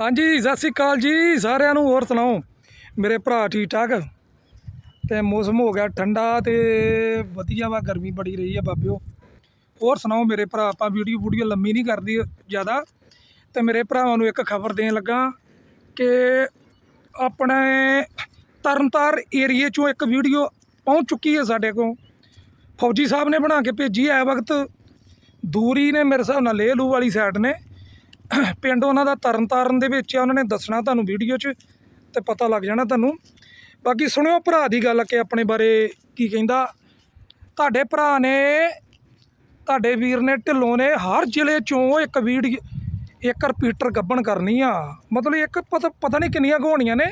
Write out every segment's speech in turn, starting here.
ਹਾਂਜੀ, ਸਤਿ ਸ੍ਰੀ ਅਕਾਲ ਜੀ, ਸਾਰਿਆਂ ਨੂੰ ਹੋਰ ਸੁਣਾਓ? ਮੇਰੇ ਭਰਾ ਠੀਕ ਠਾਕ ਤੇ ਮੌਸਮ ਹੋ ਗਿਆ ਠੰਡਾ ਤੇ ਵਧੀਆ ਵਾ, ਗਰਮੀ ਬੜੀ ਰਹੀ ਆ ਬਾਬਿਓ। ਹੋਰ ਸੁਣਾਓ ਮੇਰੇ ਭਰਾ, ਆਪਾਂ ਵੀਡੀਓ ਵੀਡੀਓ ਲੰਮੀ ਨਹੀਂ ਕਰਦੀ ਜ਼ਿਆਦਾ। ਤੇ ਮੇਰੇ ਭਰਾਵਾਂ ਨੂੰ ਇੱਕ ਖਬਰ ਦੇਣ ਲੱਗਾ ਕਿ ਆਪਣੇ ਤਰਨਤਾਰ ਏਰੀਏ ਚੋਂ ਇੱਕ ਵੀਡੀਓ ਪਹੁੰਚ ਚੁੱਕੀ ਹੈ ਸਾਡੇ ਕੋਲ। ਫੌਜੀ ਸਾਹਿਬ ਨੇ ਬਣਾ ਕੇ ਭੇਜੀ ਹੈ ਵਕਤ ਦੂਰੀ ਨੇ ਮੇਰੇ ਹਿਸਾਬ ਨਾਲ ਲੇਹਲੂ ਵਾਲੀ ਸਾਈਡ ਨੇ। ਪਿੰਡ ਉਹਨਾਂ ਦਾ ਤਰਨਤਾਰਨ ਦੇ ਵਿੱਚ ਆ, ਉਹਨਾਂ ਨੇ ਦੱਸਣਾ ਤੁਹਾਨੂੰ ਵੀਡੀਓ 'ਚ ਤੇ ਪਤਾ ਲੱਗ ਜਾਣਾ ਤੁਹਾਨੂੰ। ਬਾਕੀ ਸੁਣਿਓ ਭਰਾ ਦੀ ਗੱਲ ਕਿ ਆਪਣੇ ਬਾਰੇ ਕੀ ਕਹਿੰਦਾ। ਤੁਹਾਡੇ ਭਰਾ ਨੇ, ਤੁਹਾਡੇ ਵੀਰ ਨੇ ਢਿੱਲੋਂ ਨੇ ਹਰ ਜ਼ਿਲ੍ਹੇ 'ਚੋਂ ਇੱਕ ਵੀਡੀਓ ਇੱਕ ਰਿਪੀਟਰ ਗੱਬਣ ਕਰਨੀ ਆ। ਮਤਲਬ ਇੱਕ ਪਤਾ ਪਤਾ ਨਹੀਂ ਕਿੰਨੀਆਂ ਕੁ ਨੇ,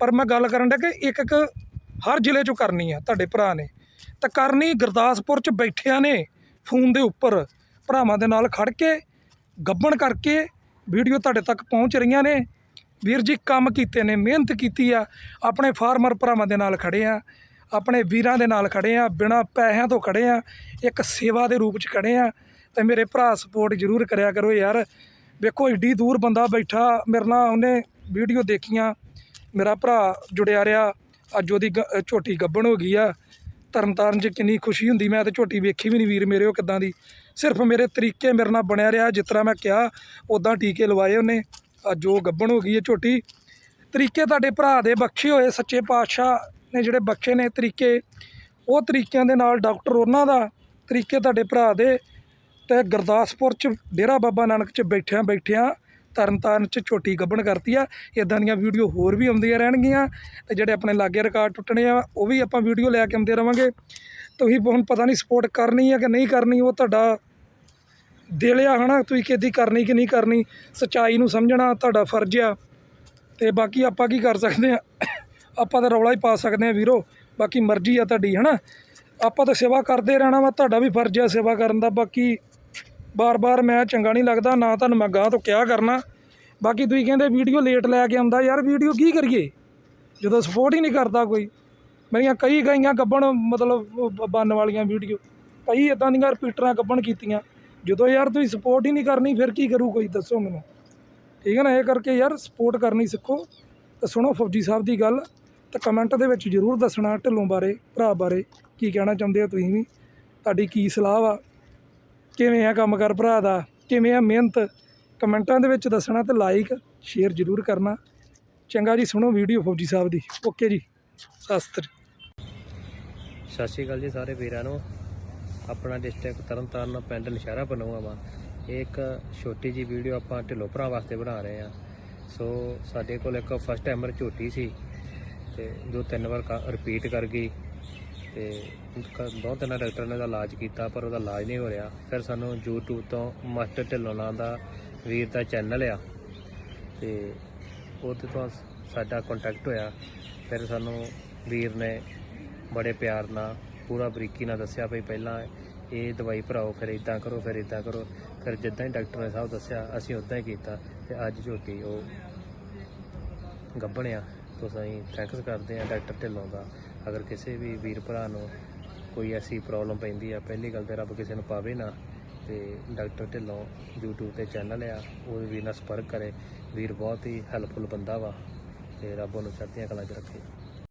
ਪਰ ਮੈਂ ਗੱਲ ਕਰਨ ਦਾ ਕਿ ਇੱਕ ਇੱਕ ਹਰ ਜ਼ਿਲ੍ਹੇ 'ਚੋਂ ਕਰਨੀ ਆ ਤੁਹਾਡੇ ਭਰਾ ਨੇ। ਤਾਂ ਕਰਨੀ ਗੁਰਦਾਸਪੁਰ 'ਚ ਬੈਠਿਆਂ ਨੇ ਫੋਨ ਦੇ ਉੱਪਰ, ਭਰਾਵਾਂ ਦੇ ਨਾਲ ਖੜ ਕੇ ਗੱਬਣ ਕਰਕੇ ਵੀਡੀਓ ਤੁਹਾਡੇ ਤੱਕ ਪਹੁੰਚ ਰਹੀਆਂ ਨੇ। ਵੀਰ ਜੀ, ਕੰਮ ਕੀਤੇ ਨੇ, ਮਿਹਨਤ ਕੀਤੀ ਆ। ਆਪਣੇ ਫਾਰਮਰ ਭਰਾਵਾਂ ਦੇ ਨਾਲ ਖੜੇ ਆ। ਆਪਣੇ ਵੀਰਾਂ ਦੇ ਨਾਲ ਖੜੇ ਆ। ਬਿਨਾ ਪੈਸਿਆਂ ਤੋਂ ਖੜੇ ਆ। ਇੱਕ ਸੇਵਾ ਦੇ ਰੂਪ 'ਚ ਖੜੇ ਆ। ਤੇ ਮੇਰੇ ਭਰਾ ਸਪੋਰਟ ਜ਼ਰੂਰ ਕਰਿਆ ਕਰੋ ਯਾਰ। ਵੇਖੋ, ਏਡੀ ਦੂਰ ਬੰਦਾ ਬੈਠਾ, ਮੇਰੇ ਨਾਲ ਉਹਨੇ ਵੀਡੀਓ ਦੇਖੀਆਂ। ਮੇਰਾ ਭਰਾ ਜੁੜਿਆ ਰਿਹਾ। ਅੱਜ ਉਹਦੀ ਗ- ਝੋਟੀ ਗੱਬਣ ਹੋ ਗਈ ਆ। ਤਰਨਤਾਰਨ 'ਚ ਕਿੰਨੀ ਖੁਸ਼ੀ ਹੁੰਦੀ, ਮੈਂ ਤੇ ਝੋਟੀ ਵੇਖੀ ਵੀ ਨਹੀਂ ਵੀਰ ਮੇਰੇ, ਉਹ ਕਿੱਦਾਂ ਦੀ। ਸਿਰਫ ਮੇਰੇ ਤਰੀਕੇ ਮੇਰੇ ਨਾਲ ਬਣਿਆ ਰਿਹਾ, ਜਿਸ ਤਰ੍ਹਾਂ ਮੈਂ ਕਿਹਾ ਉਦਾਂ ਟੀਕੇ ਲਵਾਏ ਉਹਨੇ। ਅੱਜ ਉਹ ਗੱਬਣ ਹੋ ਗਈ ਹੈ ਝੋਟੀ। ਤਰੀਕੇ ਤੁਹਾਡੇ ਭਰਾ ਦੇ ਬਖਸ਼ੇ ਹੋਏ, ਸੱਚੇ ਪਾਤਸ਼ਾਹ ਨੇ ਜਿਹੜੇ ਬਖਸ਼ੇ ਨੇ ਤਰੀਕੇ, ਉਹ ਤਰੀਕਿਆਂ ਦੇ ਨਾਲ ਡਾਕਟਰ ਉਹਨਾਂ ਦਾ, ਤਰੀਕੇ ਤੁਹਾਡੇ ਭਰਾ ਦੇ। ਤੇ ਗੁਰਦਾਸਪੁਰ ਚ, ਡੇਰਾ ਬਾਬਾ ਨਾਨਕ ਚ ਬੈਠਿਆਂ ਬੈਠਿਆਂ ਤਰਨਤਾਰਨ ਚ ਝੋਟੀ ਗੱਬਣ ਕਰਤੀ ਆ। ਇਦਾਂ ਦੀਆਂ ਵੀਡੀਓ ਹੋਰ ਵੀ ਆਉਂਦੀਆਂ ਰਹਿਣਗੀਆਂ ਤੇ ਜਿਹੜੇ ਆਪਣੇ ਲਾਗੇ ਰਿਕਾਰਡ ਟੁੱਟਣੇ ਆ, ਉਹ ਵੀ ਆਪਾਂ ਵੀਡੀਓ ਲੈ ਕੇ ਆਉਂਦੇ ਰਵਾਂਗੇ। ਤੁਸੀਂ ਹੁਣ ਪਤਾ ਨਹੀਂ ਸਪੋਰਟ ਕਰਨੀ ਆ ਕਿ ਨਹੀਂ ਕਰਨੀ, ਉਹ ਤੁਹਾਡਾ ਦਿਲ ਆ ਹਨਾ, ਤੁਸੀਂ ਕਿਹਦੀ ਕਰਨੀ ਕਿ ਨਹੀਂ ਕਰਨੀ, ਸੱਚਾਈ ਨੂੰ ਸਮਝਣਾ ਤੁਹਾਡਾ ਫਰਜ਼ ਆ। ਤੇ ਬਾਕੀ ਆਪਾਂ ਕੀ ਕਰ ਸਕਦੇ ਆ, ਆਪਾਂ ਤਾਂ ਰੌਲਾ ਹੀ ਪਾ ਸਕਦੇ ਆ ਵੀਰੋ, ਬਾਕੀ ਮਰਜ਼ੀ ਆ ਤੁਹਾਡੀ ਹਨਾ। ਆਪਾਂ ਤਾਂ ਸੇਵਾ ਕਰਦੇ ਰਹਿਣਾ ਵਾ, ਤੁਹਾਡਾ ਵੀ ਫਰਜ਼ ਆ ਸੇਵਾ ਕਰਨ ਦਾ, ਬਾਕੀ ਬਾਰ-ਬਾਰ ਮੈਂ ਚੰਗਾ ਨਹੀਂ ਲੱਗਦਾ, ਨਾ ਤੁਹਾਨੂੰ ਮੈਂ ਗਾਂ ਤੋਂ ਕਿਹਾ ਕਰਨਾ। ਬਾਕੀ ਤੁਸੀਂ ਕਹਿੰਦੇ ਵੀਡੀਓ ਲੇਟ ਲੈ ਕੇ ਆਉਂਦਾ, ਯਾਰ ਵੀਡੀਓ ਕੀ ਕਰੀਏ? ਜਦੋਂ ਸਪੋਰਟ ਹੀ ਨਹੀਂ ਕਰਦਾ ਕੋਈ। ਮੇਰੀਆਂ ਕਈ ਗਾਈਆਂ ਗੱਬਣ, ਮਤਲਬ ਬੰਨ ਵਾਲੀਆਂ ਵੀਡੀਓ। ਕਈ ਇਦਾਂ ਦੀਆਂ ਰਿਪੀਟਰਾਂ ਗੱਬਣ ਕੀਤੀਆਂ। ਜਦੋਂ ਯਾਰ ਤੁਸੀਂ ਸਪੋਰਟ ਹੀ ਨਹੀਂ ਕਰਨੀ, ਫਿਰ ਕੀ ਕਰੂ ਕੋਈ, ਦੱਸੋ ਮੈਨੂੰ। ਠੀਕ ਹੈ ਨਾ, ਇਹ ਕਰਕੇ ਯਾਰ ਸਪੋਰਟ ਕਰਨੀ ਸਿੱਖੋ। ਤੇ ਸੁਣੋ ਫੌਜੀ ਸਾਹਿਬ ਦੀ ਗੱਲ। ਤਾਂ ਕਮੈਂਟ ਦੇ ਵਿੱਚ ਜ਼ਰੂਰ ਦੱਸਣਾ ਢਿੱਲੋਂ ਬਾਰੇ, ਭਰਾ ਬਾਰੇ, ਕੀ ਕਹਿਣਾ ਚਾਹੁੰਦੇ ਹੋ ਤੁਸੀਂ ਵੀ। ਤੁਹਾਡੀ ਕੀ ਸਲਾਹ ਵਾ? ਕਿਵੇਂ ਆ ਕੰਮ ਕਰ ਭਰਾ ਦਾ? ਕਿਵੇਂ ਆ ਮਿਹਨਤ? ਕਮੈਂਟਾਂ ਦੇ ਵਿੱਚ ਦੱਸਣਾ ਤੇ ਲਾਈਕ ਸ਼ੇਅਰ ਜ਼ਰੂਰ ਕਰਨਾ। ਚੰਗਾ ਜੀ, ਸੁਣੋ ਵੀਡੀਓ ਫੌਜੀ ਸਾਹਿਬ ਦੀ। ਓਕੇ ਜੀ, ਸਤਿ ਸ੍ਰੀ ਸਤਿ ਸ਼੍ਰੀ ਅਕਾਲ ਜੀ ਸਾਰੇ ਵੀਰਾਂ ਨੂੰ। ਆਪਣਾ ਡਿਸਟ੍ਰਿਕਟ ਤਰਨਤਾਰਨ ਪਿੰਡ ਨਸ਼ਹਿਰਾ ਬਣਾਉਆ ਵਾ। ਇਹ ਇੱਕ ਛੋਟੀ ਜੀ ਵੀਡੀਓ ਆਪਾਂ ਢਿੱਲੋਂ ਭਰਾ ਵਾਸਤੇ ਬਣਾ ਰਹੇ ਆ ਸੋ ਸਾਡੇ ਕੋਲ ਇੱਕ ਫਸਟ ਟਾਈਮਰ ਝੋਟੀ ਸੀ ਤੇ ਜੋ ਤਿੰਨ ਵਾਰ ਰਿਪੀਟ ਕਰ ਗਈ। ਤੇ ਬਹੁਤ ਦੋ ਤਿੰਨ ਡਾਕਟਰ ਨੇ ਉਹਦਾ ਇਲਾਜ ਕੀਤਾ, ਪਰ ਉਹਦਾ ਇਲਾਜ ਨਹੀਂ ਹੋ ਰਿਹਾ। ਫਿਰ ਸਾਨੂੰ YouTube ਤੋਂ ਮਾਸਟਰ ਢਿੱਲੋਂ ਨਾਂ ਦਾ ਵੀਰ ਦਾ ਚੈਨਲ ਆ ਤੇ ਉਹਦੇ ਤੋਂ ਸਾਡਾ ਕੰਟੈਕਟ ਹੋਇਆ। ਫਿਰ ਸਾਨੂੰ ਵੀਰ ਨੇ ਬੜੇ ਪਿਆਰ ਨਾਲ, ਪੂਰਾ ਬਰੀਕੀ ਨਾਲ ਦੱਸਿਆ ਵੀ ਪਹਿਲਾਂ ਇਹ ਦਵਾਈ ਭਰਾਓ, ਫਿਰ ਇਦਾਂ ਕਰੋ, ਫਿਰ ਇਦਾਂ ਕਰੋ। ਫਿਰ ਜਿੱਦਾਂ ਹੀ ਡਾਕਟਰ ਨੇ ਸਾਹਿਬ ਦੱਸਿਆ, ਅਸੀਂ ਉਦਾਂ ਹੀ ਕੀਤਾ ਤੇ ਅੱਜ ਝੋਟੀ ਉਹ ਗੱਭਣਿਆ। ਤੋਂ ਅਸੀਂ ਥੈਂਕਸ ਕਰਦੇ ਆ ਡਾਕਟਰ ਢਿੱਲੋਂ ਦਾ। ਅਗਰ ਕਿਸੇ ਵੀ ਵੀਰ ਭਰਾ ਨੂੰ ਕੋਈ ਐਸੀ ਪ੍ਰੋਬਲਮ ਪੈਂਦੀ ਆ, ਪਹਿਲੀ ਗੱਲ ਤੇ ਰੱਬ ਕਿਸੇ ਨੂੰ ਪਾਵੇ ਨਾ, ਤੇ ਡਾਕਟਰ ਢਿੱਲੋਂ YouTube ਤੇ ਚੈਨਲ ਆ ਉਹ ਵੀਰ ਨਾਲ ਸੰਪਰਕ ਕਰੇ। ਵੀਰ ਬਹੁਤ ਹੀ ਹੈਲਪਫੁਲ ਬੰਦਾ ਵਾ, ਤੇ ਰੱਬ ਉਹਨੂੰ ਚੜ੍ਹਦੀਆਂ ਕਲਾਂ 'ਚ ਰੱਖੇ।